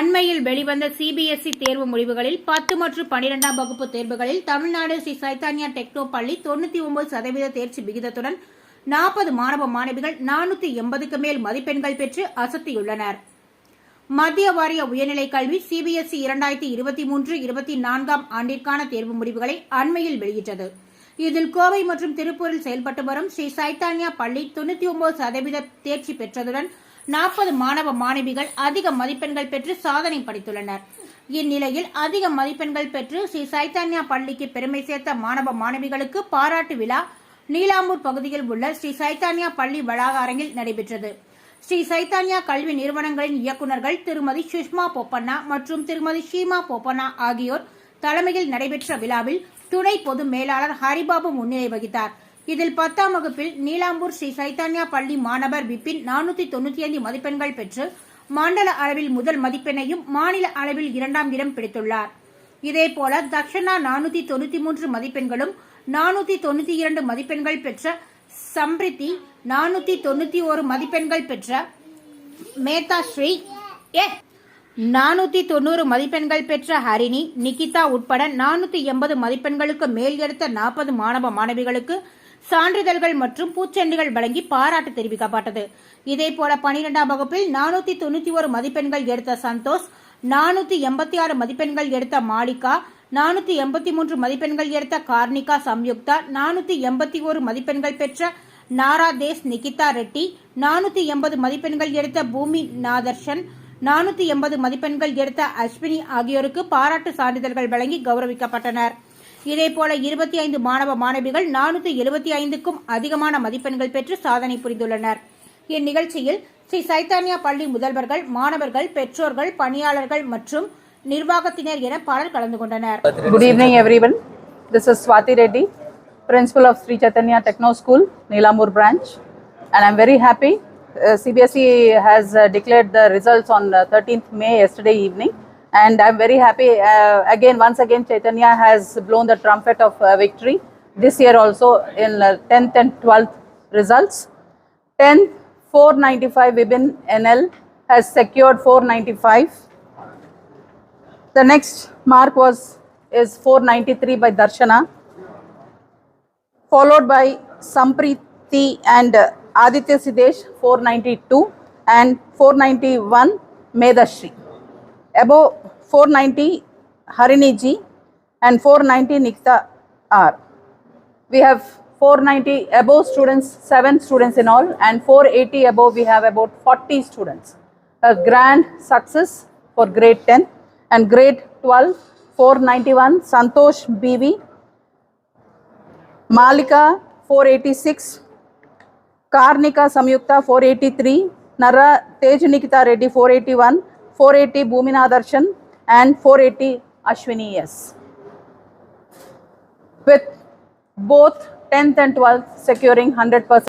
அண்மையில் வெளிவந்த சிபிஎஸ்இ தேர்வு முடிவுகளில் பத்து மற்றும் பனிரெண்டாம் வகுப்பு தேர்வுகளில் தமிழ்நாடு ஸ்ரீ சைத்தானியா டெக்னோ பள்ளி தொண்ணூத்தி ஒன்பது சதவீத தேர்ச்சி விகிதத்துடன் நாற்பது மாணவ மாணவிகள் நானூத்தி எண்பதுக்கு மேல் மதிப்பெண்கள் பெற்று அசத்தியுள்ளனர். மத்திய வாரிய உயர்நிலைக் கல்வி சிபிஎஸ்இ இரண்டாயிரத்தி இருபத்தி மூன்று இருபத்தி நான்காம் ஆண்டிற்கான தேர்வு முடிவுகளை அண்மையில் வெளியிட்டது. இதில் கோவை மற்றும் திருப்பூரில் செயல்பட்டு வரும் ஸ்ரீ சைத்தானியா பள்ளி தொண்ணூத்தி ஒன்பது சதவீத தேர்ச்சி பெற்றதுடன் நாற்பது மாணவ மாணவிகள் அதிக மதிப்பெண்கள் பெற்று சாதனை படைத்துள்ளனர். இந்நிலையில் அதிக மதிப்பெண்கள் பெற்று ஸ்ரீ சைத்தன்யா பள்ளிக்கு பெருமை சேர்த்த மாணவ மாணவிகளுக்கு பாராட்டு விழா நீலாம்பூர் பகுதியில் உள்ள ஸ்ரீ சைத்தான்யா பள்ளி வளாக அரங்கில் நடைபெற்றது. ஸ்ரீ சைத்தான்யா கல்வி நிறுவனங்களின் இயக்குநர்கள் திருமதி சுஷ்மா போப்பண்ணா மற்றும் திருமதி ஷீமா போப்பண்ணா ஆகியோர் தலைமையில் நடைபெற்ற விழாவில் துணை பொது மேலாளர் ஹரிபாபு முன்னிலை வகித்தார். இதில் பத்தாம் வகுப்பில் நீலாம்பூர் ஸ்ரீ சைத்தன்யா பள்ளி மாணவர் விப்பின் நானூத்தி தொண்ணூத்தி ஐந்து மதிப்பெண்கள் பெற்று மண்டல அளவில் முதல் மதிப்பெண்ணையும் மாநில அளவில் இரண்டாம் இடம் பிடித்துள்ளார். இதேபோல தக்ஷனா நானூத்தி தொண்ணூத்தி மூன்று மதிப்பெண்களும் நானூத்தி தொண்ணூத்தி இரண்டு மதிப்பெண்கள் பெற்ற சம்ரித்தி நானூத்தி தொண்ணூத்தி ஒரு மதிப்பெண்கள் பெற்ற மேதா ஸ்ரீ ஏ நானூத்தி தொண்ணூறு மதிப்பெண்கள் பெற்ற ஹரிணி நிகிதா உட்பட நானூத்தி எண்பது மதிப்பெண்களுக்கு மேல் எடுத்த நாற்பது மாணவ மாணவிகளுக்கு சான்றிதழ்கள் மற்றும் பூச்செண்டுகள் வழங்கி பாராட்டு தெரிவிக்கப்பட்டது. இதேபோல பனிரெண்டாம் வகுப்பில் நானூத்தி தொண்ணூத்தி ஒரு மதிப்பெண்கள் எடுத்த சந்தோஷ் நானூத்தி எண்பத்தி ஆறு மதிப்பெண்கள் எடுத்த மாலிகா நானூத்தி எண்பத்தி மூன்று மதிப்பெண்கள் எடுத்த கார்னிகா சம்யுக்தா நானூத்தி எண்பத்தி ஒரு மதிப்பெண்கள் பெற்ற நாரா தேஸ் நிகிதா ரெட்டி நானூத்தி எண்பது மதிப்பெண்கள் எடுத்த பூமி நாதர்ஷன் நானூத்தி எண்பது மதிப்பெண்கள் எடுத்த அஸ்வினி ஆகியோருக்கு பாராட்டு சான்றிதழ்கள் வழங்கி கௌரவிக்கப்பட்டனா் இதேபோல இருபத்தி ஐந்து மாணவ மாணவிகள் நானூத்தி எழுபத்தி ஐந்துக்கும் அதிகமான மதிப்பெண்கள் பெற்று சாதனை புரிந்துள்ளனர் இந்நிகழ்ச்சியில் ஸ்ரீ சைத்தன்யா பள்ளி முதல்வர்கள் மாணவர்கள் பெற்றோர்கள் பணியாளர்கள் மற்றும் நிர்வாகத்தினர் என பலர் கலந்து கொண்டனர் good evening everyone this is Swathi Reddy principal of Sri Chaitanya techno school Neelamoor branch and I'm very happy CBSE has declared the results on thirteenth May yesterday evening and I'm very happy. Uh, again, once again, Chaitanya has blown the trumpet of uh, victory this year also in uh, 10th and 12th results. 10th 495 Vibin NL has secured 495. The next mark was is 493 by Darshana, followed by Sampriti and uh, Aditya Sidesh 492 and 491 Medashri. Above 490 Harini Ji and 490 Nikta R. We have 490 above students, 7 students in all, and 480 above, we have about 40 students. A grand success for grade 10 and grade 12, 491 Santosh BV, Malika 486, Karnika Samyukta 483, Nara Tej Nikita Reddy 481, 480 Bhumina Darshan, and 480 Ashwini S. With both 10th and 12th securing 100%